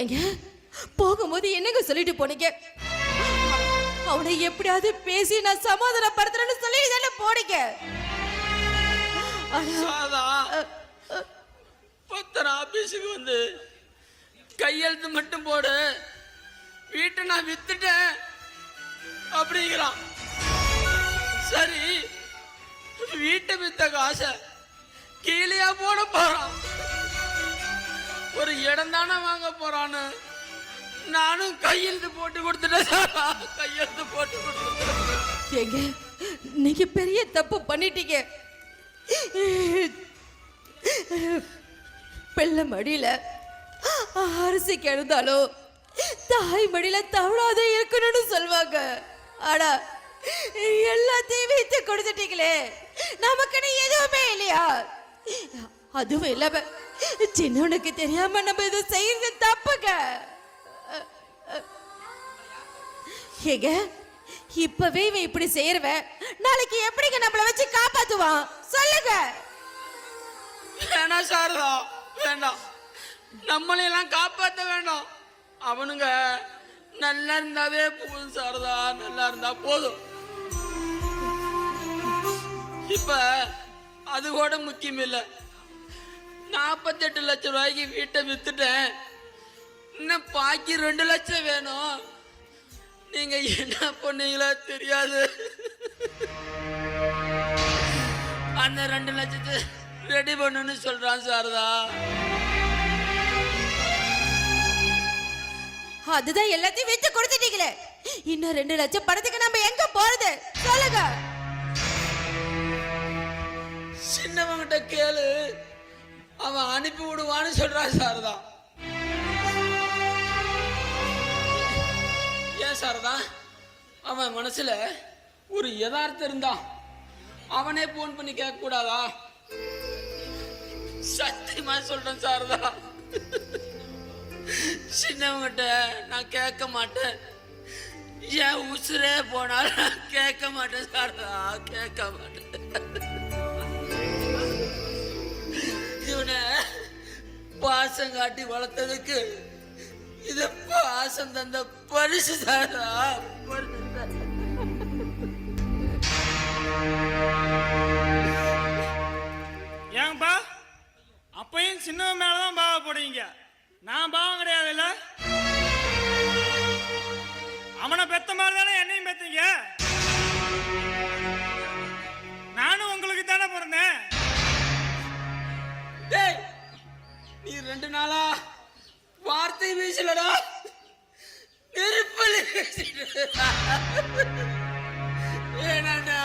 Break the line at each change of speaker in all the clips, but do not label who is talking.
ஏங்க போகும்போது என்னங்க சொல்லிட்டு போனீங்க? அவனை எப்படியாவது பேசி நான் சமாதானப்படுத்துறேன்னு சொல்லி தானே போனீங்க.
பத்தர் ஆபீஸுக்கு வந்து கையெழுத்து மட்டும் போடு. வீட்டை நான் வித்துட்டேன் அப்படிங்கிறான். சரி வீட்டை வித்த காசை கீழேயா போட போறான். ஒரு இடம் தானே வாங்க போறான்னு? நானும் கையெழுத்து போட்டு கொடுத்துட்டேன். கையெழுத்து போட்டு கொடுத்துட்டேன்.
ஏங்க நீங்க பெரிய தப்பு பண்ணிட்டீங்க. பிள்ளை மடியில அரிசி கெழுந்தாலும் தாய் மடியில தவழாதே இருக்கணும்னு சொல்லுவாங்க. ஆனா எல்லாத்தையும் வைத்து கொடுத்துட்டீங்களே. நமக்குன்னு எதுவுமே இல்லையா? அதுவும் இல்லாம சின்னவனுக்கு தெரியாம நம்ம இதை செய்யுங்க தப்புங்க. ஏங்க இப்பவே இவன் இப்படி செய்யறவன். நாளைக்கு எப்படிங்க நம்மள வச்சு காப்பாத்துவான்? சொல்லுங்க.
வேணாம் சாரதா வேண்டாம் நம்மளையெல்லாம் காப்பாற்ற வேண்டாம் அவனுங்க நல்லா இருந்தாவே போதும் சாரதா நல்லா இருந்தா போதும். இப்ப அது கூட முக்கியம் இல்லை. நாற்பத்தெட்டு லட்சம் ரூபாய்க்கு வீட்டை வித்துட்டேன். இன்னும் பாக்கி ரெண்டு லட்சம் வேணும். நீங்க என்ன பண்ணீங்களோ தெரியாது. அந்த ரெண்டு லட்சத்தை ரெடி பண்ணுன்னு சொல்றான் சாரதா.
அதுதான் எல்லாத்தையும் வச்சு கொடுத்துட்டீங்களே. இன்னும் ரெண்டு லட்சம் பணத்துக்கு நம்ம எங்க போறது? சொல்லுங்க.
சின்னவங்கிட்ட கேளு. அனுப்பி விடுவான்னு சொல்றான் தான் ஏன் சார் தான் அவன் மனசுல ஒரு யதார்த்தம் இருந்தான் அவனே போன் பண்ணி கேட்க கூடாதா சத்தியமா சொல்றேன் தான் சின்னவங்கிட்ட நான் கேட்க மாட்டேன். என் உசுரே போனாலும் நான் கேட்க மாட்டேன் சார் கேட்க மாட்டேன். பாசம் காட்டி வளர்த்ததுக்கு இது பாசம் தந்த பரிசு தானா பரிசு
ஏன்பா? அப்பையும் சின்னவன் மேலதான் பாவ போடுவீங்க நான் பாவம் கிடையாதுல்ல? அவனை பெத்த மாதிரி தானே என்னையும் பெத்தீங்க? நானும் உங்களுக்கு தானே பிறந்தேன்.
நீ ரெண்டு நாளா வார்த்தை வீசலடா நெருப்பலி ஏனாண்டா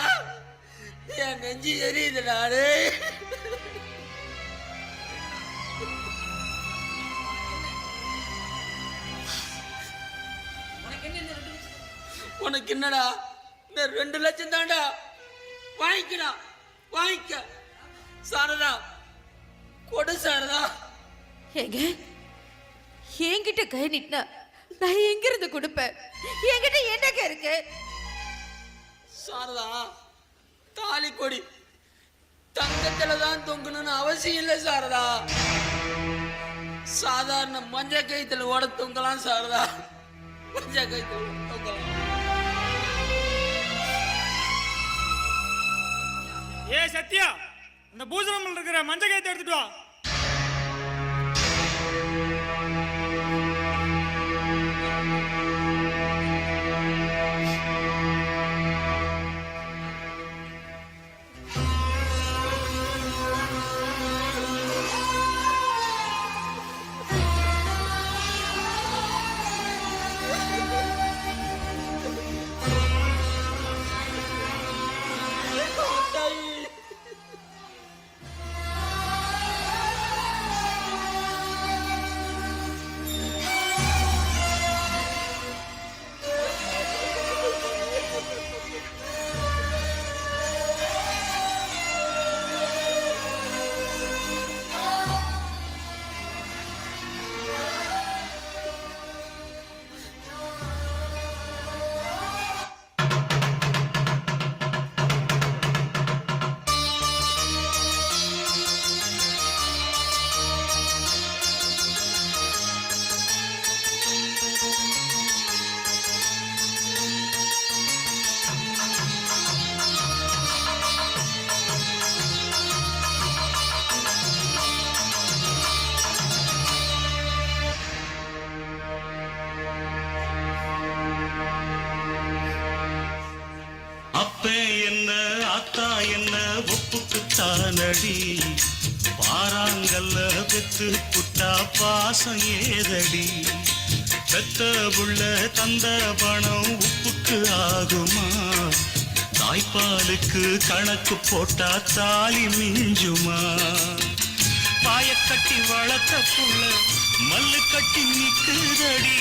என் நெஞ்சு எரியுதுடா டேய். உனக்கு என்னடா? இந்த ரெண்டு லட்சம் தான்டா. வாங்கிக்கடா. வாங்கிக்க. சாரதா. கொடு சாரதா.
ஏங்க? என்கிட்ட கை நீட்டினா நான் எங்க இருந்து கொடுப்பேன்? என்கிட்ட என்னங்க இருக்கு?
சாரதா தாலி கொடி. தங்கத்துல தான் தொங்கணும்னு அவசியம் இல்லை சாரதா. சாதாரண மஞ்ச கைத்துல ஓட தொங்கலாம் சாரதா. மஞ்ச கைத்துல ஓட தொங்கலாம்.
ஏ சத்யா இந்த பூசணம்ல இருக்கிற மஞ்ச கைத்தை எடுத்துட்டு வா.
தானடி? பாராங்கல்ல பெத்து புட்டா பாசம் ஏதடி? பெத்த புள்ள தந்த பணம் உப்புக்கு ஆகுமா? தாய்ப்பாலுக்கு கணக்கு போட்டா தாலி மிஞ்சுமா? பாயக்கட்டி வளர்த்த புள்ள மல்லு கட்டி நிக்குதடி.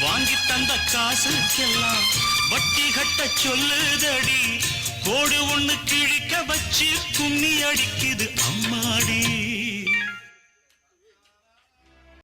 வாங்கி தந்த காசுக்கெல்லாம் வட்டி கட்ட சொல்லுதடி. கோடு ஒண்ணு கிழிக்க வச்சு கும்மி அடிக்குது அம்மாடி.